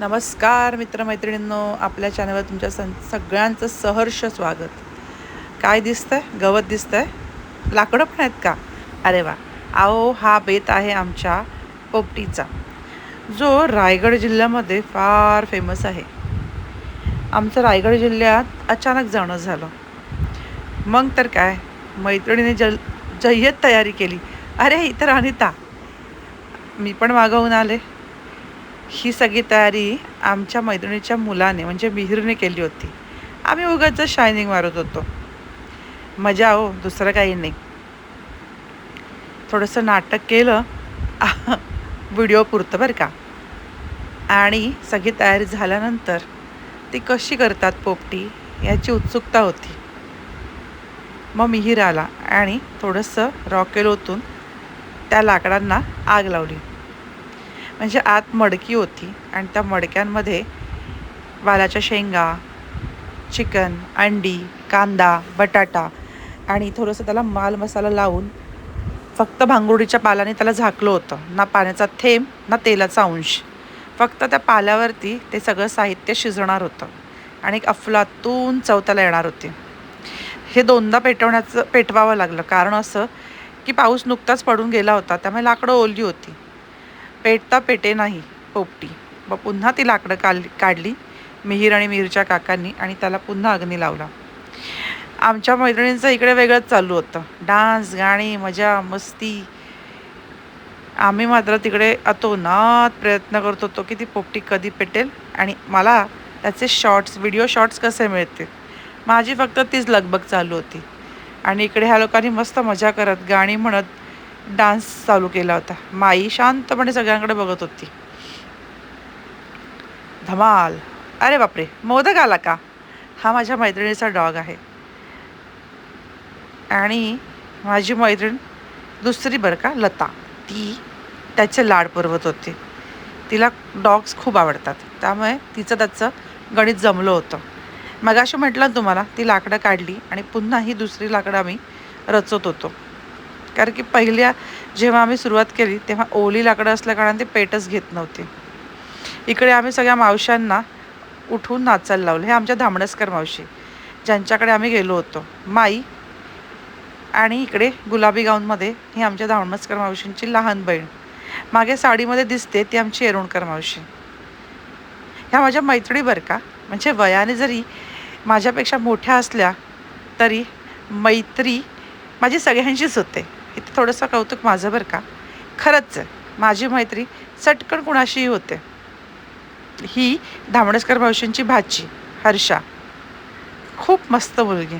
नमस्कार मित्रमैत्रिणींनो आपल्या चॅनलवर तुमच्या सं सगळ्यांचं सहर्ष स्वागत. काय दिसतं आहे गवत दिसतं आहे लाकडं पण आहेत का? अरे वा. आओ हा बेत आहे आमच्या पोपटीचा. जो रायगड जिल्ह्यामध्ये फार फेमस आहे. आमचं रायगड जिल्ह्यात अचानक जाणं झालं. मग तर काय? मैत्रिणीने जल जय्यत तयारी केली. अरे इतर अनिता मी पण मागवून आले. ही सगळी तयारी आमच्या मैत्रिणीच्या मुलाने म्हणजे मिहिरने केली होती. आम्ही उगाच शायनिंग मारत होतो. मजा हो दुसरं काही नाही. थोडंसं नाटक केलं. व्हिडिओ पुरतं बरं का. आणि सगळी तयारी झाल्यानंतर ती कशी करतात पोपटी याची उत्सुकता होती. मग मिहीर आला आणि थोडंसं रॉकेल ओतून त्या लाकडांना आग लावली. म्हणजे आत मडकी होती आणि त्या मडक्यांमध्ये वालाच्या शेंगा चिकन अंडी कांदा बटाटा आणि थोडंसं त्याला माल मसाला लावून फक्त भांगुडीच्या पाल्याने त्याला झाकलं होतं. ना पाण्याचा थेंब ना तेलाचा अंश. फक्त त्या पाल्यावरती ते सगळं साहित्य शिजणार होतं आणि एक अफलातून चवताला येणार होती. हे दोनदा पेटवण्याचं पेटवावं लागलं. कारण असं की पाऊस नुकताच पडून गेला होता त्यामुळे लाकडं ओली होती. पेटता पेटे नाही पोपटी. व पुन्हा ती लाकडं काल काढली मिहीर आणि मिहीरच्या काकांनी आणि त्याला पुन्हा अग्नी लावला. आमच्या मैत्रिणींचं इकडे वेगळंच चालू होतं. डान्स गाणी मजा मस्ती. आम्ही मात्र तिकडे अतोनात प्रयत्न करत होतो की ती पोपटी कधी पेटेल आणि मला त्याचे शॉर्ट्स व्हिडिओ शॉर्ट्स कसे मिळतील. माझी फक्त तीच लगबग चालू होती. आणि इकडे ह्या लोकांनी मस्त मजा करत गाणी म्हणत डान्स चालू केला होता. माई शांतपणे सगळ्यांकडे बघत होती. धमाल. अरे बापरे मोदक आला का? हा माझ्या मैत्रिणीचा डॉग आहे. आणि माझी मैत्रीण दुसरी बरं का लता. ती त्याचे लाड पुरवत होती. तिला डॉग्स खूप आवडतात. त्यामुळे तिचं त्याचं गणित जमलं होतं. मगाशी म्हटलं तुम्हाला ती लाकडं काढली आणि पुन्हा ही दुसरी लाकडं आम्ही रचत होतो. कारण की पहिल्या जेव्हा आम्ही सुरुवात केली तेव्हा ओली लाकडं असल्याकारणाने ते पेटच घेत नव्हते. इकडे आम्ही सगळ्या मावशांना उठून नाचायला लावलं. हे आमच्या धामणसकर मावशी ज्यांच्याकडे आम्ही गेलो होतो. माई आणि इकडे गुलाबी गाऊनमध्ये ही आमच्या धामणसकर मावशींची लहान बहीण. मागे साडीमध्ये दिसते ती आमची एरुणकर मावशी. ह्या माझ्या मैत्रिणी बरं का? म्हणजे वयाने जरी माझ्यापेक्षा मोठ्या असल्या तरी मैत्री माझी सगळ्यांशीच होते. इथं थोडंसं कौतुक माझं बरं का? खरंच आहे माझी मैत्री चटकन कुणाशीही होते. ही धामणसकर भावशींची भाची हर्षा. खूप मस्त मुलगी.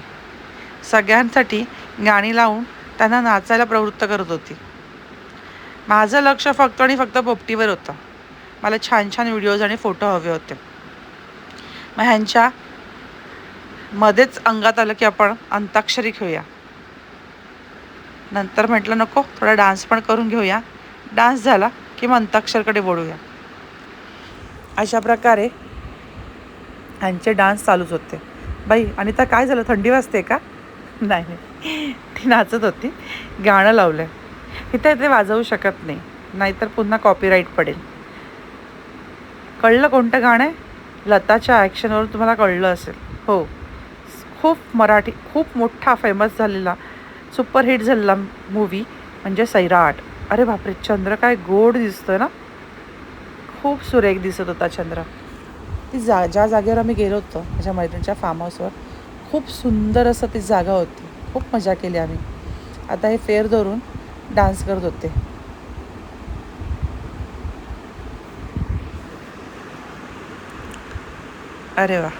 सगळ्यांसाठी गाणी लावून त्यांना नाचायला प्रवृत्त करत होती. माझं लक्ष फक्त आणि फक्त पोपटीवर होतं. मला छान छान व्हिडिओज आणि फोटो हवे होते. मग ह्यांच्या मध्येच अंगात आलं की आपण अंताक्षरी खेळूया. नंतर म्हटलं नको थोडा डान्स पण करून घेऊया. डान्स झाला की मग अंताक्षरकडे वळूया. अशा प्रकारे ह्यांचे डान्स चालूच होते. बाई आणि तर काय झालं? थंडी वाजते का? नाही नाही. ती नाचत होती. गाणं लावलं आहे इथे ते वाजवू शकत नाही. नाहीतर पुन्हा कॉपीराईट पडेल. कळलं कोणतं गाणं आहे? लताच्या ॲक्शनवरून तुम्हाला कळलं असेल. हो. खूप मराठी खूप मोठा फेमस झालेला सुपरहिट झालेला मूवी म्हणजे सैराट अरे बापरे चंद्र काय गोड दिसतं ना? खूप सुरेख दिसत होता चंद्र. ती जा ज्या जागेवर आम्ही गेलो होतो माझ्या मैत्रिणीच्या फार्म हाऊसवर खूप सुंदर असं ती जागा होती. खूप मजा केली आम्ही. आता हे फेर धरून डान्स करत होते. अरे वा.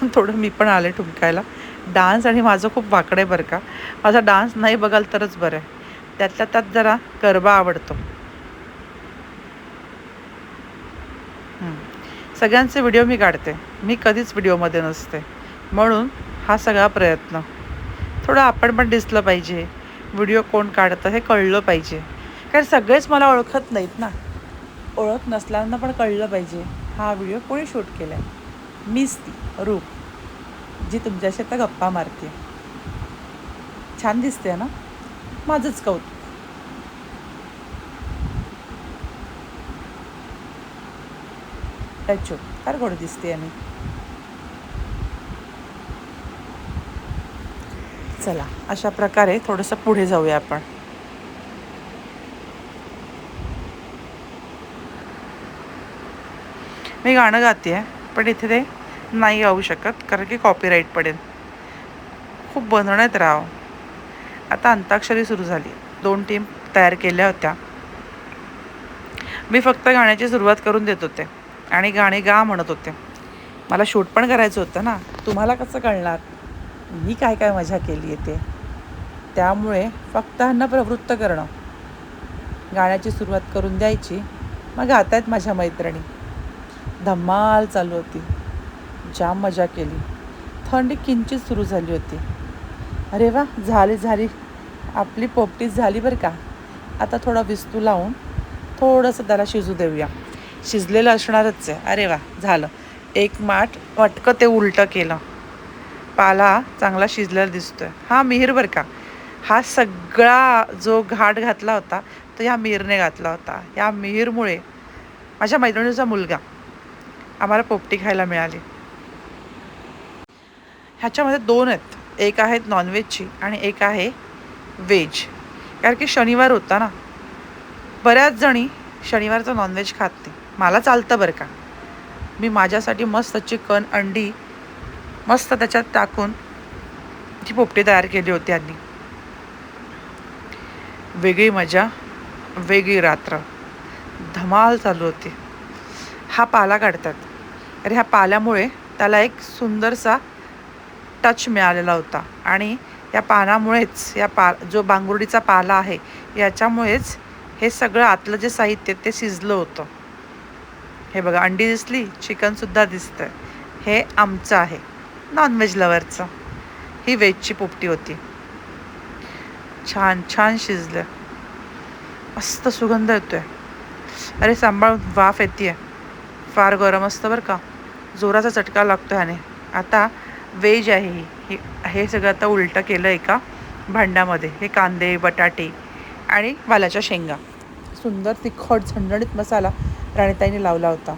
थोडं मी पण आले ठुमकायला. डान्स आणि माझं खूप वाकडं आहे बरं का. माझा डान्स नाही बघाल तरच बरं आहे. त्यातल्या त्यात जरा गरबा आवडतो. सगळ्यांचे व्हिडिओ मी काढते. मी कधीच व्हिडिओमध्ये नसते. म्हणून हा सगळा प्रयत्न. थोडं आपण पण दिसलं पाहिजे. व्हिडिओ कोण काढतं हे कळलं पाहिजे. कारण सगळेच मला ओळखत नाहीत ना. ओळख नसल्यांना पण कळलं पाहिजे. हा व्हिडिओ कोणी शूट केला आहे मीच ती. रूप. जी तुमच्याशी आता गप्पा मारते. छान दिसते ना? माझंच कौतुक. टचू फार गोड दिसते आणि. चला अशा प्रकारे थोडंसं पुढे जाऊया आपण. मी गाणं गाते आहे पण इथे ते नाही गाऊ शकत कारण की कॉपीराईट पडेल. खूप बनवण्यात राव. आता अंताक्षरी सुरू झाली. दोन टीम तयार केल्या होत्या. मी फक्त गाण्याची सुरुवात करून देत होते आणि गाणे गा म्हणत होते. मला शूट पण करायचं होतं ना. तुम्हाला कसं कळणार? मी काय काय मजा केली आहे ते? त्यामुळे फक्त ह्यांना प्रवृत्त करणं. गाण्याची सुरुवात करून द्यायची. मग गात आहेत माझ्या मैत्रिणी. धमाल चालू होती. जाम मजा केली. थंडी किंचित सुरू झाली होती. अरे वा झाली झाली. आपली पोपटीच झाली बरं का? आता थोडा विस्तू लावून थोडंसं त्याला शिजू देऊया. शिजलेलं असणारच आहे. अरे वा झालं. एक माठ वाटकं ते उलटं केलं. पाला चांगला शिजलेला दिसतोय. हा मिहीर बरं का? हा सगळा जो घाट घातला होता तो ह्या मिहीरने घातला होता. या मिहीरमुळे माझ्या मैत्रिणीचा मुलगा आम्हाला पोपटी खायला मिळाली. ह्याच्यामध्ये दोन आहेत. एक आहेत नॉनव्हेजची आणि एक आहे व्हेज कारण की शनिवार होता ना. बऱ्याच जणी शनिवारचं नॉनव्हेज खात नाही. मला चालतं बरं का. मी माझ्यासाठी मस्त चिकन अंडी मस्त त्याच्यात टाकून ती पोपटी तयार केली होती आधी वेगळी मजा वेगळी रात्र. धमाल चालू होती. हा पाला काढतात. अरे ह्या पाल्यामुळे त्याला एक सुंदरसा टच मिळालेला होता. आणि या पानामुळेच या पा जो बांगुर्डीचा पाला आहे याच्यामुळेच हे सगळं आतलं जे साहित्य ते शिजलं होतं. हे बघा अंडी दिसली चिकनसुद्धा दिसतं हे आमचं आहे नॉनव्हेज लवरचं ही व्हेजची पोपटी होती. छान छान शिजलं. मस्त सुगंध येतोय. अरे सांभाळून वाफ येते फार गरम असतं बरं का. जोराचा चटका लागतो ह्याने. आता व्हेज आहे ही. हे हे सगळं आता उलटं केलं एका भांड्यामध्ये. हे कांदे बटाटे आणि वालाच्या शेंगा. सुंदर तिखट झणझणीत मसाला राणीताईने लावला होता.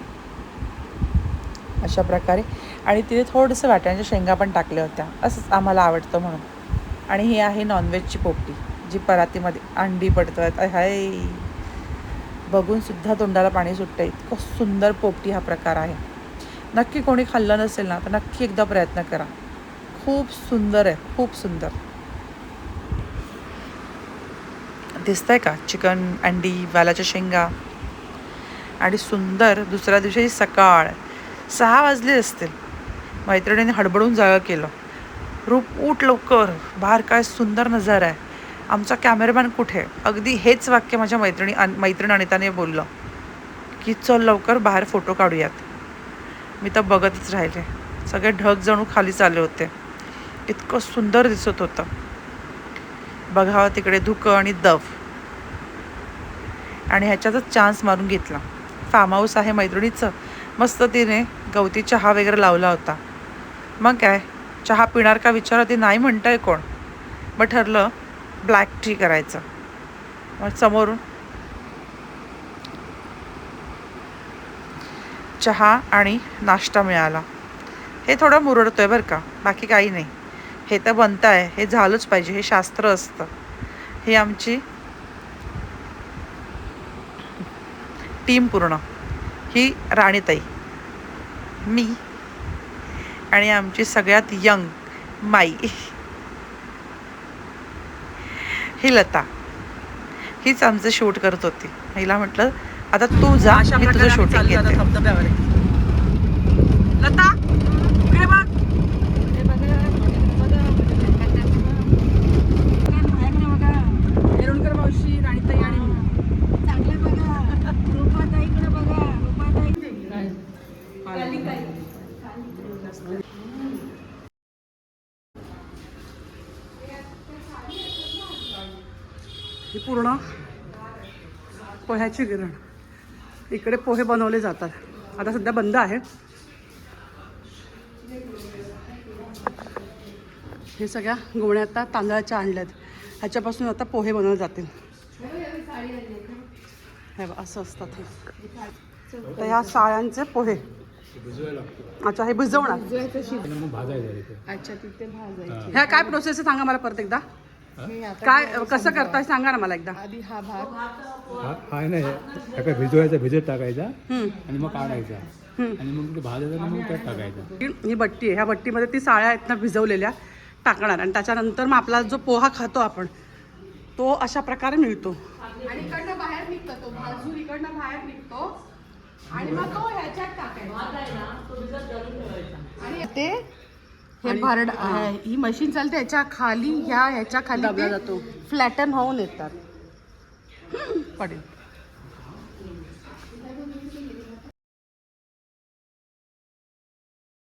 अशा प्रकारे. आणि तिथे थोडंसं वाट्यांच्या शेंगा पण टाकल्या होत्या. असंच आम्हाला आवडतं म्हणून. आणि हे आहे नॉनव्हेजची पोपटी जी परातीमध्ये अंडी पडतात. हाय. बघूनसुद्धा तोंडाला पाणी सुटतं इतकं सुंदर पोपटी हा प्रकार आहे. नक्की कोणी खाल्लं नसेल ना तर नक्की एकदा प्रयत्न करा. खूप सुंदर आहे खूप सुंदर. दिसतंय का? चिकन अंडी वालाच्या शेंगा. आणि सुंदर दुसऱ्या दिवशी सकाळ. सहा वाजले असतील. मैत्रिणीने हडबडून जागा केलं. रूप उठ लवकर. बाहेर काय सुंदर नजारा आहे. आमचा कॅमेरामॅन कुठे? अगदी हेच वाक्य माझ्या मैत्रिणी अन मैत्रीण अनिताने बोललं. की चल लवकर बाहेर फोटो काढूयात. मी तर बघतच राहिले. सगळे ढग जणू खाली चालले होते. इतकं सुंदर दिसत होतं. बघावं तिकडे धुकं आणि दव. आणि ह्याच्यातच चान्स मारून घेतला. फार्म हाऊस आहे मैत्रिणीचं. मस्त तिने गवती चहा वगैरे लावला होता. मग काय? चहा पिणार का विचार ती नाही म्हणताय कोण? मग ठरलं ब्लॅक टी करायचं. मग समोरून चहा आणि नाश्ता मिळाला. हे थोडं मुरडतोय बरं का बाकी काही नाही. हे तर बनतं आहे हे झालंच पाहिजे हे शास्त्र असतं. ही आमची टीम पूर्ण. ही राणीताई. मी आणि आमची सगळ्यात यंग माई. ही लता. हीच आमचं शूट करत होती. हिला म्हटलं आता तू जा मी तुझं शूटिंग घेते. लता इकडे बघ. येरुणकर मावशी राणीताई आणि मी. चांगलं बघा. रूपाताईकडे बघा. रूपाताई. ही पूर्ण पोह्याची गिरण. इकडे पोहे बनवले जातात. आता सध्या बंद आहे. हे सगळ्या गोण्या आता तांदळाच्या आणल्यात. ह्याच्यापासून आता पोहे बनवले जातील. हे असं असतात हे. तर ह्या साळ्यांचे पोहे. अच्छा हे भिजवणार. अच्छा तिथे हा. ह्या काय प्रोसेस आहे सांगा मला परत एकदा. काय कसं करताय? सांगा ना मला एकदा. हा हा ना हे हे काय भिजवायचा भिजत टाकायचा हम्म. आणि मग काढायचा. हम्म. आणि मग ते भाजायचा आणि मग त्यात टाकायचा. ही बट्टी आहे. ह्या बट्टीमध्ये ती साळ्या आहेत ना भिजवलेल्या टाकणार. आणि त्याच्यानंतर मग आपला जो पोहा खातो आपण तो अशा प्रकारे मिळतो. आणि इकडनं बाहेर निघतो तो. भाजून इकडनं बाहेर निघतो. आणि मग तो ह्याच्यात टाकायचा. आणि ते हे भरड ही. मशीन चालते याच्या खाली ह्या ह्याच्या खाली फ्लॅटन होऊन येतात. पडेल.